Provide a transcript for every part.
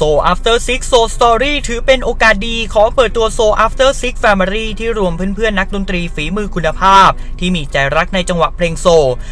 So After Six Soul Story ถือเป็นโอกาสดีขอเปิดตัว So After Six Family ที่รวมเพื่อนๆ นักดนตรีฝีมือคุณภาพ ที่มีใจรักในจังหวะเพลงโซ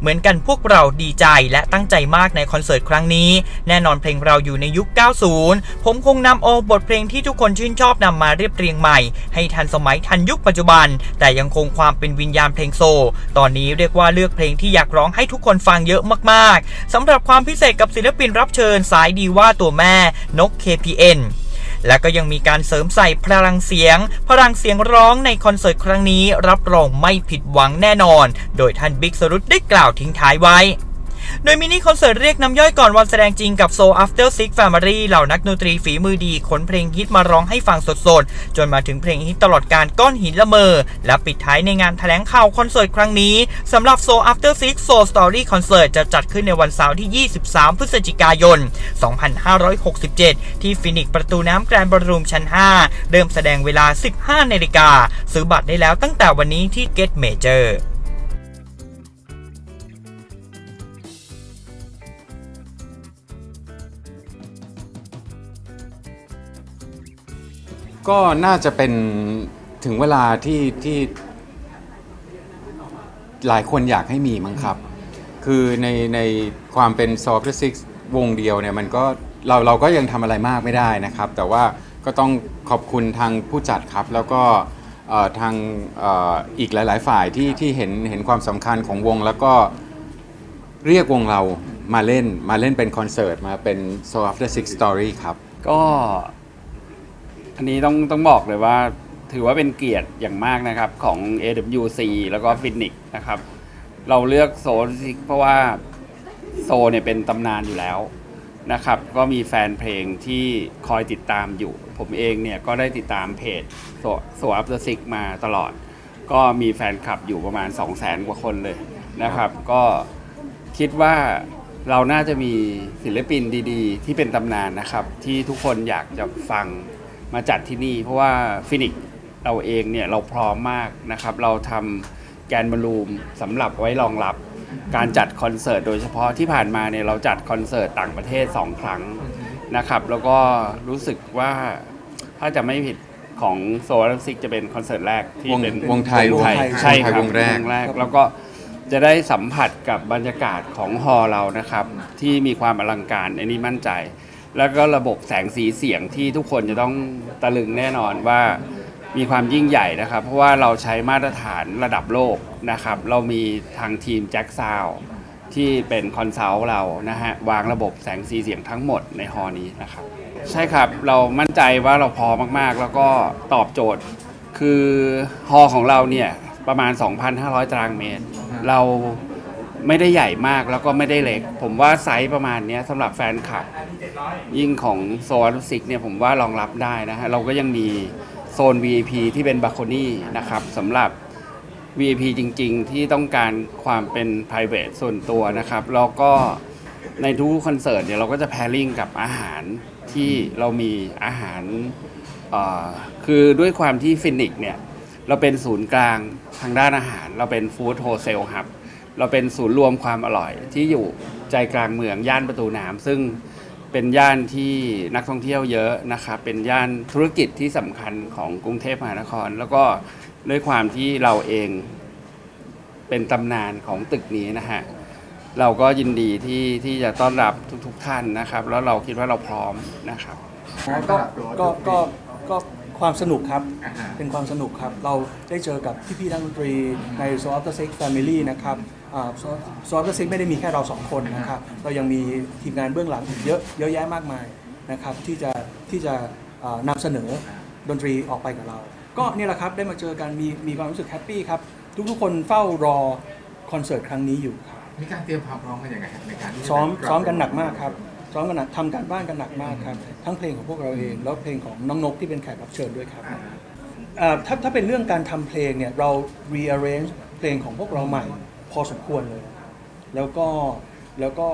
เหมือนกันพวกเราดีใจและตั้งใจมากในคอนเสิร์ตครั้งนี้ แน่นอนเพลงเราอยู่ในยุค 90 ผมคงนำเอาบทเพลงที่ทุกคนชื่นชอบนำมาเรียบเรียงใหม่ ให้ทันสมัยทันยุคปัจจุบัน แต่ยังคงความเป็นวิญญาณเพลงโซ ตอนนี้เรียกว่าเลือกเพลงที่อยากร้องให้ทุกคนฟังเยอะมากๆสำหรับความพิเศษกับศิลปินรับเชิญสายดีว่าตัวแม่นก KPN และก็ยังมีการเสริมใส่พลังเสียง พลังเสียงร้องในคอนเสิร์ตครั้งนี้รับรองไม่ผิดหวังแน่นอน โดยท่านบิ๊กสรุตได้กล่าวทิ้งท้ายไว้ โดยมินิคอนเสิร์ตเรียกน้ำย่อยก่อนวันแสดงจริงกับ Soul After Six Family เหล่านักดนตรีฝีมือดีขนเพลงฮิตมาร้องให้ฟังสดๆ จนมาถึงเพลงฮิตตลอดการก้อนหินละเมอ และปิดท้ายในงานแถลงข่าวคอนเสิร์ตครั้งนี้สำหรับ Soul After Six Soul Story Concert จะจัดขึ้นในวันเสาร์ที่ 23 พฤศจิกายน 2567 ที่ฟินิกประตูน้ำแกรนด์บรูมชั้น 5 เริ่มแสดงเวลา 15 นาฬิกาซื้อบัตรได้แล้วตั้งแต่วันนี้ที่ Get Major ก็น่าจะเป็นถึงเวลาที่ที่หลายคนอยากให้มีมั้งครับ คือในในความเป็นซอฟต์ซิกวงเดียวเนี่ยมันก็เราเราก็ยังทำอะไรมากไม่ได้นะครับ แต่ว่าก็ต้องขอบคุณทางผู้จัดครับ แล้วก็เอ่อทางเอ่ออีกหลาย ๆ ฝ่ายที่ที่เห็นเห็นความสำคัญของวงแล้วก็ เรียกวงเรามาเล่นมาเล่นเป็นคอนเสิร์ต มาเป็น So After Six Story ครับ ก็ อันนี้ต้องต้องบอกเลยว่า ถือว่าเป็นเกียรติอย่างมากนะครับของ AWC แล้วก็ฟินิกนะครับ เราเลือกโซนซิกเพราะว่าโซเนี่ยเป็นตำนานอยู่แล้วนะครับ ก็มีแฟนเพลงที่คอยติดตามอยู่ ผมเองเนี่ยก็ได้ติดตามเพจโซโซอัพเดอะซิกมาตลอด ก็มีแฟนคลับอยู่ประมาณ 2 0 0แสนกว่าคนเลยนะครับ ก็คิดว่าเราน่าจะมีศิลปินดี ๆ ที่เป็นตำนานนะครับ ที่ทุกคนอยากจะฟัง มาจัดที่นี่ เพราะว่าฟินิกเราเองเนี่ยเราพร้อมมากนะครับ เราทำแกนบอลลูมสำหรับไว้รองรับการจัดคอนเสิร์ตโดยเฉพาะที่ผ่านมาเนี่ยเราจัดคอนเสิร์ตต่างประเทศ 2 ครั้งนะครับ แล้วก็รู้สึกว่าถ้าจะไม่ผิดของโซลาร์ซิกจะเป็นคอนเสิร์ตแรกที่วงเป็นวงไทยวงไทยวงไทยใช่ครับวงแรกวงแรก แล้วก็จะได้สัมผัสกับบรรยากาศของฮอลล์เรานะครับ ที่มีความอลังการอันนี้มั่นใจ แล้วก็ระบบแสงสีเสียงที่ทุกคนจะต้องตะลึงแน่นอนว่ามีความยิ่งใหญ่นะครับ เพราะว่าเราใช้มาตรฐานระดับโลกนะครับ เรามีทางทีมแจ็คซาวที่เป็นคอนซัลท์เรานะฮะวางระบบแสงสีเสียงทั้งหมดในฮอร์นี้นะครับ ใช่ครับเรามั่นใจว่าเราพอมากๆ แล้วก็ตอบโจทย์คือฮอของเราเนี่ยประมาณ 2,500 ตารางเมตร เรา ไม่ได้ใหญ่มากแล้วก็ไม่ได้เล็ก ผมว่าไซส์ประมาณเนี้ยสำหรับแฟนคลับ ยิ่งของโซนซิกเนี่ยผมว่ารองรับได้นะฮะเราก็ยังมีโซน VIP ที่เป็นบา c คนี่นะครับสำหรับ VIP จริงๆ ที่ต้องการความเป็น p r i v a t ส่วนตัวนะครับแล้วก็ในทุกคอนเสิร์ตเนี่ยเราก็จะแพ r ริ n งกับอาหารที่เรามีอาหารคือด้วยความที่ฟินิกเนี่ย เราเป็นศูนย์กลางทางด้านอาหาร เราเป็นฟู้ดโฮเซลครับ เราเป็นศูนย์รวมความอร่อยที่อยู่ใจกลางเมืองย่านประตูน้ำซึ่งเป็นย่านที่นักท่องเที่ยวเยอะนะครับ เป็นย่านธุรกิจที่สำคัญของกรุงเทพมหานคร แล้วก็ด้วยความที่เราเองเป็นตำนานของตึกนี้นะฮะ เราก็ยินดีที่ที่จะต้อนรับทุก ๆทท่านนะครับ แล้วเราคิดว่าเราพร้อมนะครับ ก็ก็ก็ก็ ความสนุกครับเป็นความสนุกครับ เราได้เจอกับพี่ๆนักดนตรีใน s o f t e r Six Family นะครับโซฟต์เซ็กไม่ได้มีแค่เราสองคนนะครับ เรายังมีทีมงานเบื้องหลังอีกเยอะเยอะแยะมากมายนะครับ ที่จะที่จะอ่านำเสนอดนตรีออกไปกับเรา ก็นี่แหละครับได้มาเจอกันมีมีความรู้สึกแฮปปี้ครับ ทุกๆคนเฝ้ารอคอนเสิร์ตครั้งนี้อยู่ครับมีการเตรียมความพร้อมกันยังไงครับในการที่จะซ้อมได้ซ้อมกันหนักมากครับ ซ้อมกันหนักทำการบ้านกันหนักมากครับ ทั้งเพลงของพวกเราเอง แล้วเพลงของน้องนกที่เป็นแขกรับเชิญด้วยครับอ่าเอ่อถ้าถ้าเป็นเรื่องการทำเพลงเนี่ยเรา rearrange เพลงของพวกเราใหม่พอสมควรเลย แล้วก็แล้วก็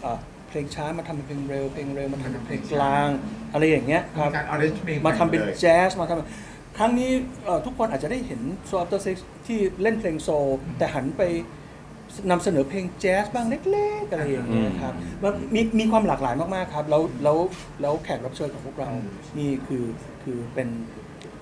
เอ่อเพลงช้ามาทำเป็นเพลงเร็วเพลงเร็วมาทำเป็นเพลงกลาง อะไรอย่างเงี้ยครับมีการ arrange เพลงมาทำเป็นเลยแจ๊สมาทำครั้งนี้เอ่อทุกคนอาจจะได้เห็นโซล After Sex ที่เล่นเพลงโซลแต่หันไป นำเสนอเพลงแจ๊สบ้างเล็กๆอะไรอย่างเงี้ยครับมันมีมีความหลากหลายมากๆครับ แล้วแล้วแล้วแขกรับเชิญของพวกเรา นี่คือคือเป็น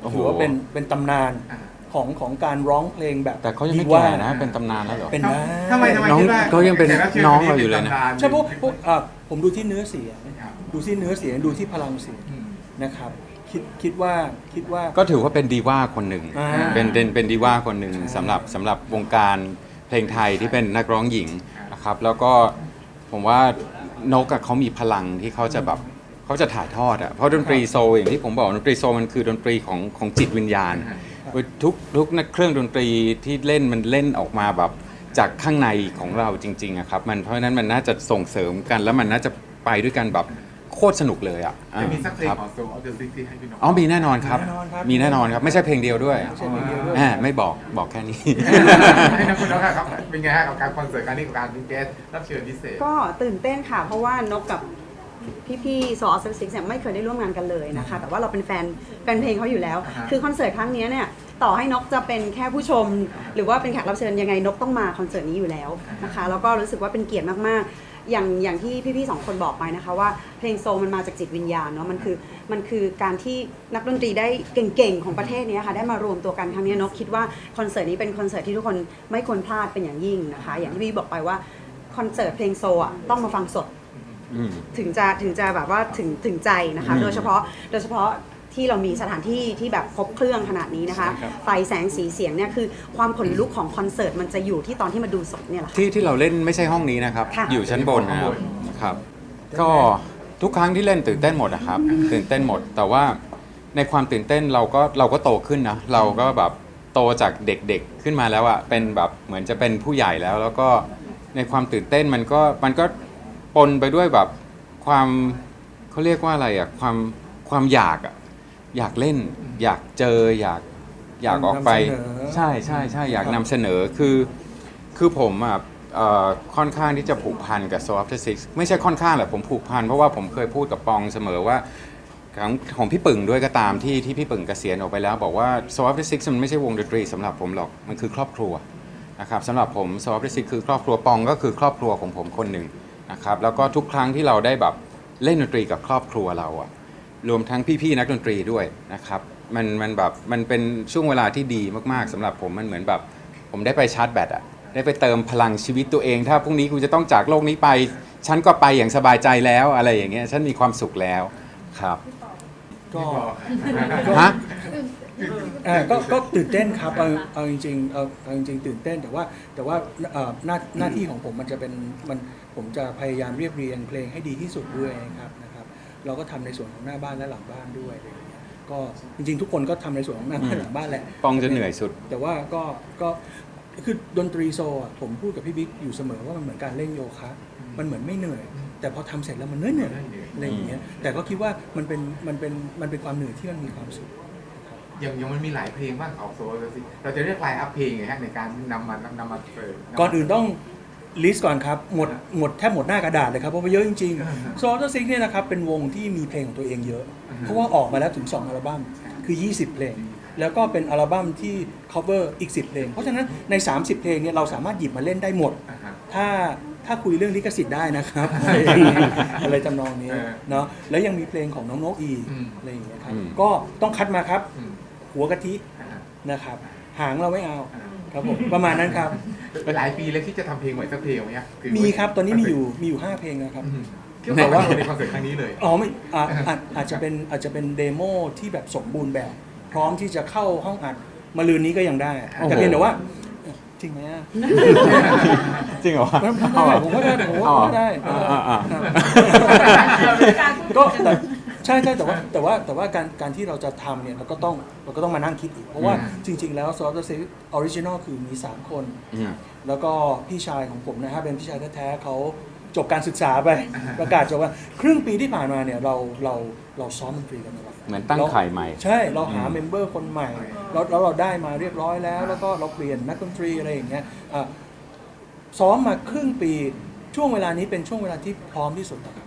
โอ้โห ถือว่าเป็นเป็นตำนานอ่าของของการร้องเพลงแบบแต่เขายังไม่ดีว่าแก่นะ เป็นตำนานแล้วเหรอ เป็นได้ทำไมทำไมน้องคิดว่าเขายังเป็นแขกรับชิญน้องคเราอยู่เลยนะ ป็ตำาใช่พวกพวกอะผมดูที่เนื้อเสียง ครับดูที่เนื้อเสียงดูที่พลังเสียงอืม นะครับ คิดคิดว่าคิดว่า ก็ถือว่าเป็นดีว่าคนหนึ่งอ่าเป็นเป็นเป็นดีว่าคนหนึ่งใช่ สำหรับสำหรับวงการ เพลงไทยที่เป็นนักร้องหญิงนะครับ แล้วก็ผมว่านกอะเขามีพลังที่เขาจะแบบเขาจะถ่ายทอดอะเพราะดนตรีโซลอย่างที่ผมบอกดนตรีโซลมันคือดนตรีของของจิตวิญญาณ ทุกทุกนักเครื่องดนตรีที่เล่นมันเล่นออกมาแบบจากข้างในของเราจริงๆอะครับมันเพราะฉะนั้นมันน่าจะส่งเสริมกันแล้วมันน่าจะไปด้วยกันแบบ โคตรสนุกเลยอะจะมีสักเพลงครับของโซลออฟเดอะซิกที่ให้พี่น้อง อ๋อมีแน่นอนครับแน่นอนครับ มีแน่นอนครับ ไม่ใช่เพลงเดียวด้วยไม่ใช่เพลงเดียวด้วย อ่าไม่บอกบอกแค่นี้ ให้น้องคุณน้องครับ เป็นไงฮะกับการคอนเสิร์ตครั้งนี้กับการเป็นเกสรับเชิญพิเศษ ก็ตื่นเต้นค่ะ เพราะว่านกกับพี่ๆซอสซิกเนี่ยไม่เคยได้ร่วมงานกันเลยนะคะ แต่ว่าเราเป็นแฟนแฟนเพลงเขาอยู่แล้ว อ่าฮะคือคอนเสิร์ตครั้งนี้เนี่ยต่อให้นกจะเป็นแค่ผู้ชม หรือว่าเป็นแขกรับเชิญยังไงนกต้องมาคอนเสิร์ตนี้อยู่แล้วนะคะแล้วก็รู้สึกว่าเป็นเกียรติมากๆ อย่างอย่างที่พี่ๆสองคนบอกไปนะคะว่าเพลงโซลมันมาจากจิตวิญญาณเนาะมันคือมันคือการที่นักดนตรีได้เก่งๆของประเทศเนี้ยค่ะได้มารวมตัวกันครั้งนี้นกคิดว่าคอนเสิร์ตนี้เป็นคอนเสิร์ตที่ทุกคนไม่ควรพลาดเป็นอย่างยิ่งนะคะ อย่างที่พี่บอกไปว่าคอนเสิร์ตเพลงโซลอะต้องมาฟังสด อืม ถึงจะถึงจะแบบว่าถึงถึงใจนะคะ อืม โดยเฉพาะโดยเฉพาะ ที่เรามีสถานที่ที่แบบครบเครื่องขนาดนี้นะคะไฟแสงสีเสียงเนี่ยคือความขนลุกของคอนเสิร์ตมันจะอยู่ที่ตอนที่มาดูสดเนี่ยแหละค่ะ ที่ที่เราเล่นไม่ใช่ห้องนี้นะครับ ค่ะ อยู่ชั้นบนนะครับครับ ก็ทุกครั้งที่เล่นตื่นเต้นหมดนะครับ ตื่นเต้นหมด แต่ว่าในความตื่นเต้นเราก็เราก็โตขึ้นนะ เราก็แบบโตจากเด็กๆขึ้นมาแล้วอะเป็นแบบเหมือนจะเป็นผู้ใหญ่แล้ว แล้วก็ในความตื่นเต้นมันก็มันก็ปนไปด้วยแบบความเขาเรียกว่าอะไรอะความความอยากอะ อยากเล่น อยากเจออยากอยากออกไป นำเสนอ ใช่ใช่ใช่อยากครับนำเสนอคือคือผมอะเอ่อค่อนข้างที่จะผูกพันกับ Soul After Six ไม่ใช่ค่อนข้างแหละผมผูกพันเพราะว่าผมเคยพูดกับปองเสมอว่า ของของพี่ปึ่งด้วยก็ตามที่ที่พี่ปึ่งเกษียณออกไปแล้ว บอกว่า Soul After Six มันไม่ใช่วงดนตรีสำหรับผมหรอก มันคือครอบครัวนะครับสำหรับผม Soul After Six คือครอบครัวปองก็คือครอบครัวของผมคนหนึ่งนะครับแล้วก็ทุกครั้งที่เราได้แบบเล่นดนตรีกับครอบครัวเราอะ รวมทั้งพี่ๆนักดนตรีด้วยนะครับมันมันแบบมันเป็นช่วงเวลาที่ดีมากๆสำหรับผมมันเหมือนแบบ ผมได้ไปชาร์จแบตอะได้ไปเติมพลังชีวิตตัวเอง ถ้าพรุ่งนี้กูจะต้องจากโลกนี้ไป ฉันก็ไปอย่างสบายใจแล้วอะไรอย่างเงี้ยฉันมีความสุขแล้วครับก็ฮะอ่าก็ก็ตื่นเต้นครับเอาเอาจริงๆเอาเอาจริงๆ ตื่นเต้นแต่ว่าแต่ว่าเอ่อหน้าหน้าที่ของผมมันจะเป็นมันผมจะพยายามเรียบเรียงเพลงให้ดีที่สุดด้วยนะครับนะครับ เราก็ทำในส่วนของหน้าบ้านและหลังบ้านด้วยอะไรอย่างเงี้ยก็จริงๆ ทุกคนก็ทำในส่วนของหน้าบ้านหลังบ้านแหละปองจะเหนื่อยสุด แต่ว่าก็ก็คือดนตรีโซลอะผมพูดกับพี่บิ๊กอยู่เสมอว่ามันเหมือนการเล่นโยคะมันเหมือนไม่เหนื่อย แต่พอทำเสร็จแล้วมันเหนื่อยเหนื่อยอะไรอย่างเงี้ยแต่ก็คิดว่ามันเป็นมันเป็นมันเป็นความเหนื่อยที่มันมีความสุขยังยังมันมีหลายเพลงมากของโซลออฟเดอะซิกเราจะเรียกไลน์อัพเพลงไงฮะในการนำมานำมาเปิดก่อนอื่นต้อง ลิสต์ก่อนครับหมดหมดแทบหมดหน้ากระดาษเลยครับเพราะว่าเยอะจริงๆโซลต์ซิกเนี่ยนะครับเป็นวงที่มีเพลงของตัวเองเยอะ เพราะว่าออกมาแล้วถึง 2 อัลบั้มคือ 20 เพลง แล้วก็เป็นอัลบั้มที่ cover อีก 10 เพลง เพราะฉะนั้นใน 30 เพลงเนี่ยเราสามารถหยิบมาเล่นได้หมดอ่าฮะถ้าถ้าคุยเรื่องลิขสิทธิ์ได้นะครับ อะไรอย่างเงี้ยอะไรจำนองนี้เออเนาะแล้วยังมีเพลงของน้องนกอีกอืมอะไรอย่างเงี้ยครับอืมก็ต้องคัดมาครับอืมหัวกะทิอ่าฮะนะครับ หางเราไม่เอาอ่า ครับผมประมาณนั้นครับ หลายปีแล้วที่จะทำเพลงใหม่สักเพลงไหมฮะอมีครับตอนนี้มีอยู่มีอยู่5เพลงนะครับอืมที่บอกว่าในคอนเสิร์ตครั้งนี้เลย อ๋อไม่อาอาจอาจจะเป็นอาจจะเป็นเดโมที่แบบสมบูรณ์แบบ พร้อมที่จะเข้าห้องอัดมาลืนนี้ก็ยังได้โอ้โห แต่เพียงแต่ว่าจริงไหมอะจริงเหรอไม่ได้ผมว่าได้ผมว่าเอาเหรอได้ อ่าอ่าอ่า ก็แต่ ใช่ใช่แต่ว่าแต่ว่าแต่ว่าการการที่เราจะทำเนี่ยเราก็ต้องเราก็ต้องมานั่งคิดอีก เพราะว่าอืมจริง ๆ แล้วซอฟต์เซอร์ออริจินอลคือมี 3 คน อืม แล้วก็พี่ชายของผมนะฮะเป็นพี่ชายแท้ๆเขาจบการศึกษาไปประกาศจบว่าครึ่งปีที่ผ่านมาเนี่ยเราเราเราซ้อมดนตรีกันตลอดเหมือนตั้งไข่ใหม่ ใช่เราหาเมมเบอร์คนใหม่แล้วแล้วเราได้มาเรียบร้อยแล้ว แล้วก็เราเปลี่ยนนักดนตรีอะไรอย่างเงี้ยอะซ้อมมาครึ่งปีช่วงเวลานี้เป็นช่วงเวลาที่พร้อมที่สุดนะครับ